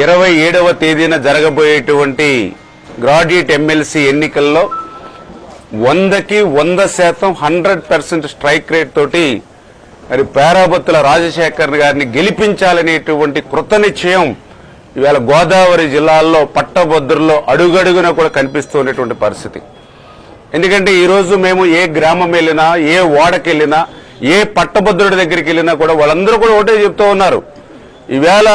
ఇరవై ఏడవ తేదీన జరగబోయేటువంటి గ్రాడ్యుయేట్ ఎమ్మెల్సీ ఎన్నికల్లో వందకి వంద శాతం హండ్రెడ్ పర్సెంట్ స్ట్రైక్ రేట్ తోటి మరి పేరాబత్తుల రాజశేఖర్ గారిని గెలిపించాలనేటువంటి కృత నిశ్చయం ఇవాళ గోదావరి జిల్లాల్లో పట్టభద్రుల్లో అడుగడుగున కూడా కనిపిస్తున్నటువంటి పరిస్థితి. ఎందుకంటే ఈరోజు మేము ఏ గ్రామం వెళ్ళినా ఏ ఓడకెళ్ళినా ఏ పట్టభద్రుడి దగ్గరికి వెళ్ళినా కూడా వాళ్ళందరూ కూడా ఒకటే చెప్తూ ఉన్నారు. ఈవేళ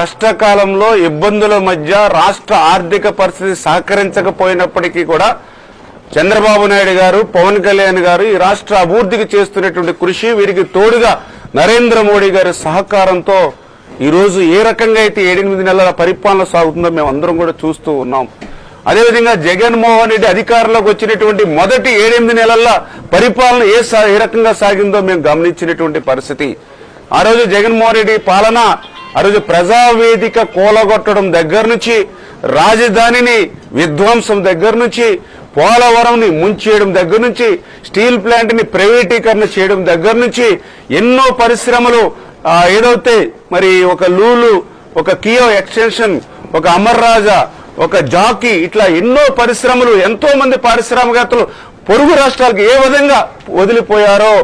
కష్టకాలంలో ఇబ్బందుల మధ్య రాష్ట్ర ఆర్థిక పరిస్థితి సహకరించకపోయినప్పటికీ కూడా చంద్రబాబు నాయుడు గారు పవన్ కళ్యాణ్ గారు ఈ రాష్ట్ర అభివృద్ధికి చేస్తున్నటువంటి కృషి వీరికి తోడుగా నరేంద్ర మోడీ గారి సహకారంతో ఈ రోజు ఏ రకంగా అయితే ఏడెనిమిది నెలల పరిపాలన సాగుతుందో మేము అందరం కూడా చూస్తూ ఉన్నాం. అదేవిధంగా జగన్మోహన్ రెడ్డి అధికారంలోకి వచ్చినటువంటి మొదటి ఏడెనిమిది నెలల పరిపాలన ఏ సా- ఏ రకంగా సాగిందో మేము గమనించినటువంటి పరిస్థితి. ఆ రోజు జగన్మోహన్ రెడ్డి పాలన ఆ రోజు ప్రజావేదిక కూలగొట్టడం దగ్గర నుంచి రాజధానిని విధ్వంసం దగ్గర నుంచి పోలవరంని ముంచేయడం దగ్గర నుంచి స్టీల్ ప్లాంట్ని ప్రైవేటీకరణ చేయడం దగ్గర నుంచి ఎన్నో పరిశ్రమలు ఏదైతే మరి ఒక లూలు ఒక కియో ఎక్స్టెన్షన్ ఒక అమర్ రాజా ఒక జాకీ ఇట్లా ఎన్నో పరిశ్రమలు ఎంతో మంది పారిశ్రామికవేత్తలు పొరుగు రాష్ట్రాలకు ఏ విధంగా వదిలిపోయారో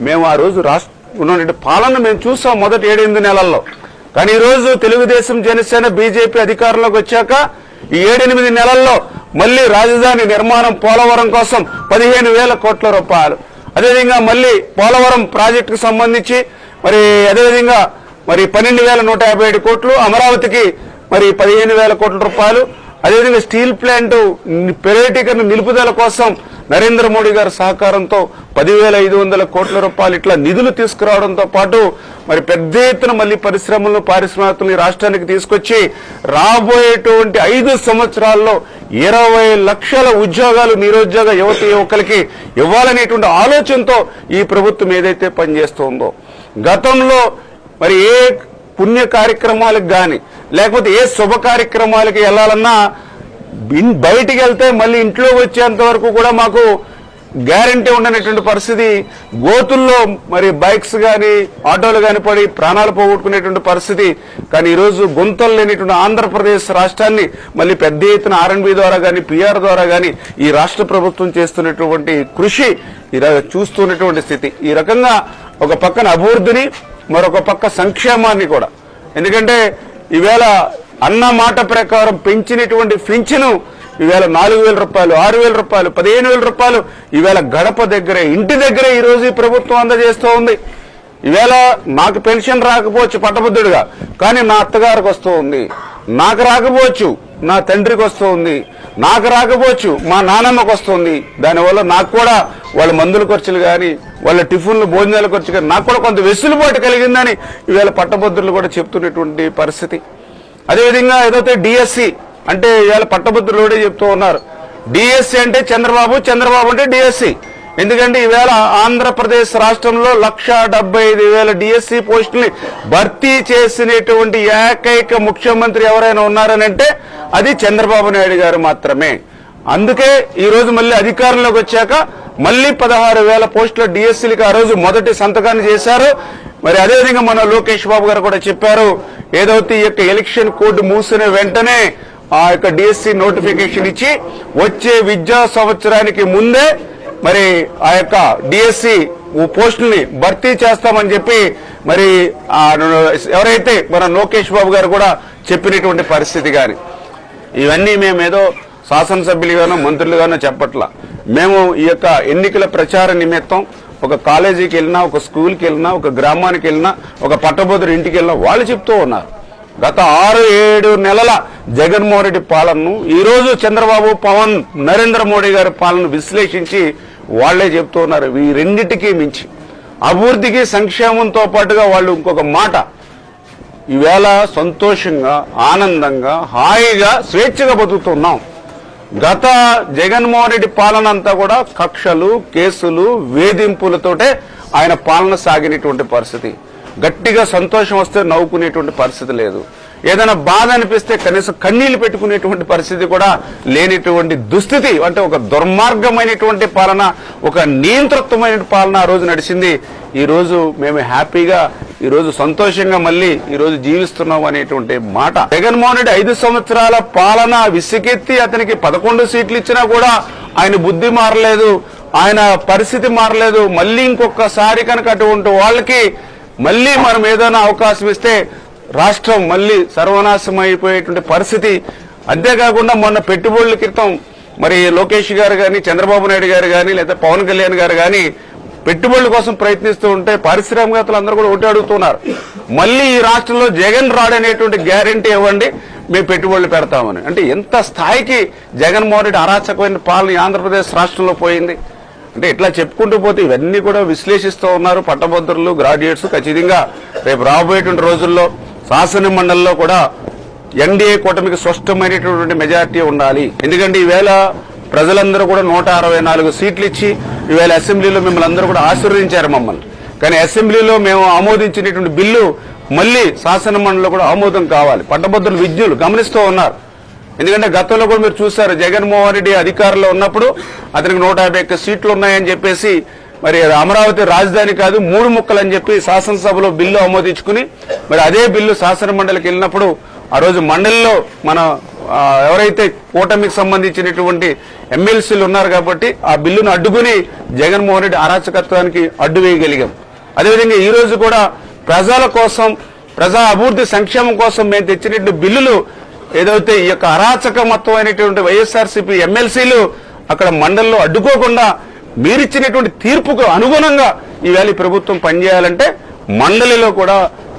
మేము ఆ రోజు రాష్ట్ర ఉన్నటువంటి పాలన మేము చూసాం మొదటి ఏడెనిమిది నెలల్లో. కానీ ఈరోజు రోజు తెలుగుదేశం జనసేన బీజేపీ అధికారంలోకి వచ్చాక ఈ ఏడెనిమిది నెలల్లో మళ్ళీ రాజధాని నిర్మాణం పోలవరం కోసం పదిహేను వేల కోట్ల రూపాయలు. అదేవిధంగా మళ్ళీ పోలవరం ప్రాజెక్టుకు సంబంధించి మరి అదేవిధంగా మరి పన్నెండు వేల నూట యాభై ఏడు కోట్లు అమరావతికి మరి పదిహేను వేల కోట్ల రూపాయలు. అదేవిధంగా స్టీల్ ప్లాంట్ ప్రైవేటీకరణ నిలుపుదల కోసం నరేంద్ర మోడీ గారి సహకారంతో పదివేల ఐదు వందల కోట్ల రూపాయలు ఇట్లా నిధులు తీసుకురావడంతో పాటు మరి పెద్ద ఎత్తున మళ్ళీ పరిశ్రమలను పారిశ్రామికలను రాష్ట్రానికి తీసుకొచ్చి రాబోయేటువంటి ఐదు సంవత్సరాల్లో ఇరవై లక్షల ఉద్యోగాలు నిరుద్యోగ యువత యువకులకి ఇవ్వాలనేటువంటి ఆలోచనతో ఈ ప్రభుత్వం ఏదైతే పనిచేస్తోందో. గతంలో మరి ఏ పుణ్య కార్యక్రమాలకు కానీ లేకపోతే ఏ శుభ కార్యక్రమాలకి వెళ్ళాలన్నా బయటికి వెళ్తే మళ్ళీ ఇంట్లో వచ్చేంత వరకు కూడా మాకు గ్యారంటీ ఉండనటువంటి పరిస్థితి. గోతుల్లో మరి బైక్స్ కానీ ఆటోలు కానీ పడి ప్రాణాలు పోగొట్టుకునేటువంటి పరిస్థితి. కానీ ఈరోజు గుంతలు లేనిటువంటి ఆంధ్రప్రదేశ్ రాష్ట్రాన్ని మళ్ళీ పెద్ద ఎత్తున ఆర్ఎన్బి ద్వారా కానీ పిఆర్ ద్వారా కానీ ఈ రాష్ట్ర ప్రభుత్వం చేస్తున్నటువంటి కృషి చూస్తున్నటువంటి స్థితి. ఈ రకంగా ఒక పక్కన అభివృద్ధిని మరొక పక్క సంక్షేమాన్ని కూడా. ఎందుకంటే ఈవేళ అన్న మాట ప్రకారం పెంచినటువంటి పింఛను ఈవేళ నాలుగు వేల రూపాయలు ఆరు వేల రూపాయలు పదిహేను వేల రూపాయలు ఈవేళ గడప దగ్గరే ఇంటి దగ్గరే ఈరోజు ఈ ప్రభుత్వం అందజేస్తూ ఉంది. ఈవేళ నాకు పెన్షన్ రాకపోవచ్చు పట్టబుద్ధుడిగా కానీ నా అత్తగారికి వస్తూ ఉంది. నాకు రాకపోవచ్చు నా తండ్రికి వస్తూ ఉంది. నాకు రాకపోవచ్చు మా నానమ్మకు వస్తుంది దానివల్ల నాకు కూడా వాళ్ళ మందుల ఖర్చులు కానీ వాళ్ళ టిఫిన్లు భోజనాల ఖర్చు కానీ నాకు కూడా కొంత వెసులుబాటు కలిగిందని ఈవేళ పట్టభద్రులు కూడా చెప్తున్నటువంటి పరిస్థితి. అదేవిధంగా ఏదైతే డిఎస్సి అంటే ఇవాళ పట్టభద్రులు కూడా చెప్తూ ఉన్నారు. డిఎస్సి అంటే చంద్రబాబు చంద్రబాబు అంటే డిఎస్సి ఎందుకంటే ఈవేళ ఆంధ్రప్రదేశ్ రాష్ట్రంలో లక్ష డెబ్బై ఐదు వేల డిఎస్సి పోస్టుల్ని భర్తీ చేసినటువంటి ఏకైక ముఖ్యమంత్రి ఎవరైనా ఉన్నారని అంటే అది చంద్రబాబు నాయుడు గారు మాత్రమే. అందుకే ఈరోజు మళ్ళీ అధికారంలోకి వచ్చాక మళ్ళీ పదహారు వేల పోస్టుల డిఎస్సీలకి ఆ రోజు మొదటి సంతకాన్ని చేశారు. మరి అదేవిధంగా మన లోకేష్ బాబు గారు కూడా చెప్పారు ఏదైతే ఈ యొక్క ఎలక్షన్ కోడ్ మూసిన వెంటనే ఆ యొక్క డిఎస్సి నోటిఫికేషన్ ఇచ్చి వచ్చే విద్యా సంవత్సరానికి ముందే మరి ఆ యొక్క డిఎస్సి పోస్టుల్ని భర్తీ చేస్తామని చెప్పి మరి ఎవరైతే మన లోకేష్ బాబు గారు కూడా చెప్పినటువంటి పరిస్థితి కానీ ఇవన్నీ మేము ఏదో శాసనసభ్యులుగానో మంత్రులుగానో చెప్పట్లా. మేము ఈ యొక్క ఎన్నికల ప్రచార నిమిత్తం ఒక కాలేజీకి వెళ్ళినా ఒక స్కూల్కి వెళ్ళినా ఒక గ్రామానికి వెళ్ళినా ఒక పట్టభద్రుడి ఇంటికి వెళ్ళినా వాళ్ళు చెప్తూ ఉన్నారు. గత ఆరు ఏడు నెలల జగన్మోహన్ రెడ్డి పాలనను ఈరోజు చంద్రబాబు పవన్ నరేంద్ర మోడీ గారి పాలనను విశ్లేషించి వాళ్ళే చెప్తూ ఉన్నారు. ఈ రెండింటికి మించి. అభివృద్ధికి సంక్షేమంతో పాటుగా వాళ్ళు ఇంకొక మాట. ఈవేళ సంతోషంగా ఆనందంగా హాయిగా స్వేచ్ఛగా బతుకుతున్నాం. గత జగన్మోహన్ రెడ్డి పాలన అంతా కూడా కక్షలు కేసులు వేధింపులతోటే ఆయన పాలన సాగినటువంటి పరిస్థితి. గట్టిగా సంతోషం వస్తే నవ్వుకునేటువంటి పరిస్థితి లేదు. ఏదైనా బాధ అనిపిస్తే కనీసం కన్నీళ్ళు పెట్టుకునేటువంటి పరిస్థితి కూడా లేనిటువంటి దుస్థితి అంటే ఒక దుర్మార్గమైనటువంటి పాలన ఒక నియంతృత్వమైన పాలన ఆ రోజు నడిచింది. ఈరోజు మేము హ్యాపీగా ఈరోజు సంతోషంగా మళ్ళీ ఈరోజు జీవిస్తున్నాం అనేటువంటి మాట. జగన్మోహన్ రెడ్డి ఐదు సంవత్సరాల పాలన విసిగెత్తి అతనికి పదకొండు సీట్లు ఇచ్చినా కూడా ఆయన బుద్ధి మారలేదు ఆయన పరిస్థితి మారలేదు. మళ్ళీ ఇంకొకసారి కనుక అటువంటి వాళ్ళకి మళ్ళీ మనం ఏదైనా అవకాశం ఇస్తే రాష్ట్రం మళ్ళీ సర్వనాశం అయిపోయేటువంటి పరిస్థితి. అంతేకాకుండా మొన్న పెట్టుబడుల క్రితం మరి లోకేష్ గారు కానీ చంద్రబాబు నాయుడు గారు కానీ లేదా పవన్ కళ్యాణ్ గారు కానీ పెట్టుబడుల కోసం ప్రయత్నిస్తూ ఉంటే పారిశ్రామికవేత్తలు అందరూ కూడా ఒకటి అడుగుతున్నారు. మళ్ళీ ఈ రాష్ట్రంలో జగన్ రాడనేటువంటి గ్యారంటీ ఇవ్వండి మేము పెట్టుబడులు పెడతామని. అంటే ఎంత స్థాయికి జగన్మోహన్ రెడ్డి అరాచకమైన పాలన ఆంధ్రప్రదేశ్ రాష్ట్రంలో పోయింది. అంటే ఇట్లా చెప్పుకుంటూ పోతే ఇవన్నీ కూడా విశ్లేషిస్తూ ఉన్నారు పట్టభద్రులు గ్రాడ్యుయేట్స్ ఖచ్చితంగా. రేపు రాబోయేటువంటి రోజుల్లో శాసన మండలిలో కూడా ఎన్డీఏ కూటమికి స్పష్టమైనటువంటి మెజారిటీ ఉండాలి. ఎందుకంటే ఈవేళ ప్రజలందరూ కూడా నూట అరవై నాలుగు సీట్లు ఇచ్చి ఈవేళ అసెంబ్లీలో మిమ్మల్ని అందరూ కూడా ఆశీర్వదించారు మమ్మల్ని. కానీ అసెంబ్లీలో మేము ఆమోదించినటువంటి బిల్లు మళ్ళీ శాసన మండలిలో కూడా ఆమోదం కావాలి. పట్టభద్రులు విజ్ఞులు గమనిస్తూ ఉన్నారు. ఎందుకంటే గతంలో కూడా మీరు చూశారు జగన్మోహన్ రెడ్డి అధికారంలో ఉన్నప్పుడు అతనికి నూట యాభై సీట్లు ఉన్నాయని చెప్పేసి మరి అమరావతి రాజధాని కాదు మూడు ముక్కలు అని చెప్పి శాసనసభలో బిల్లు ఆమోదించుకుని మరి అదే బిల్లు శాసన మండలికి వెళ్ళినప్పుడు ఆ రోజు మండలిలో మన ఎవరైతే కూటమికి సంబంధించినటువంటి ఎమ్మెల్సీలు ఉన్నారు కాబట్టి ఆ బిల్లును అడ్డుకుని జగన్మోహన్ రెడ్డి అరాచకత్వానికి అడ్డు వేయగలిగాం. అదేవిధంగా ఈ రోజు కూడా ప్రజల కోసం ప్రజా అభివృద్ధి సంక్షేమం కోసం మేము తెచ్చినటువంటి బిల్లులు ఏదైతే ఈ యొక్క అరాచకమత్వమైనటువంటి వైఎస్ఆర్సీపీ ఎమ్మెల్సీలు అక్కడ మండలిలో అడ్డుకోకుండా మీరిచ్చినటువంటి తీర్పుకు అనుగుణంగా ఈవేళ ఈ ప్రభుత్వం పనిచేయాలంటే మండలిలో కూడా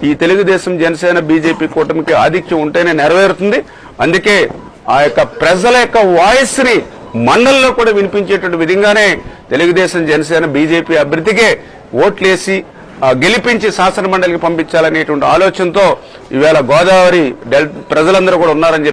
ఈ తెలుగుదేశం జనసేన బీజేపీ కూటమికి ఆధిక్యం ఉంటేనే నెరవేరుతుంది. అందుకే ఆ యొక్క ప్రజల యొక్క వాయిస్ని మండలిలో కూడా వినిపించేటువంటి విధంగానే తెలుగుదేశం జనసేన బీజేపీ అభ్యర్థికే ఓట్లేసి గెలిపించి శాసన మండలికి పంపించాలనేటువంటి ఆలోచనతో ఈవేళ గోదావరి డెల్ ప్రజలందరూ కూడా ఉన్నారని చెప్పి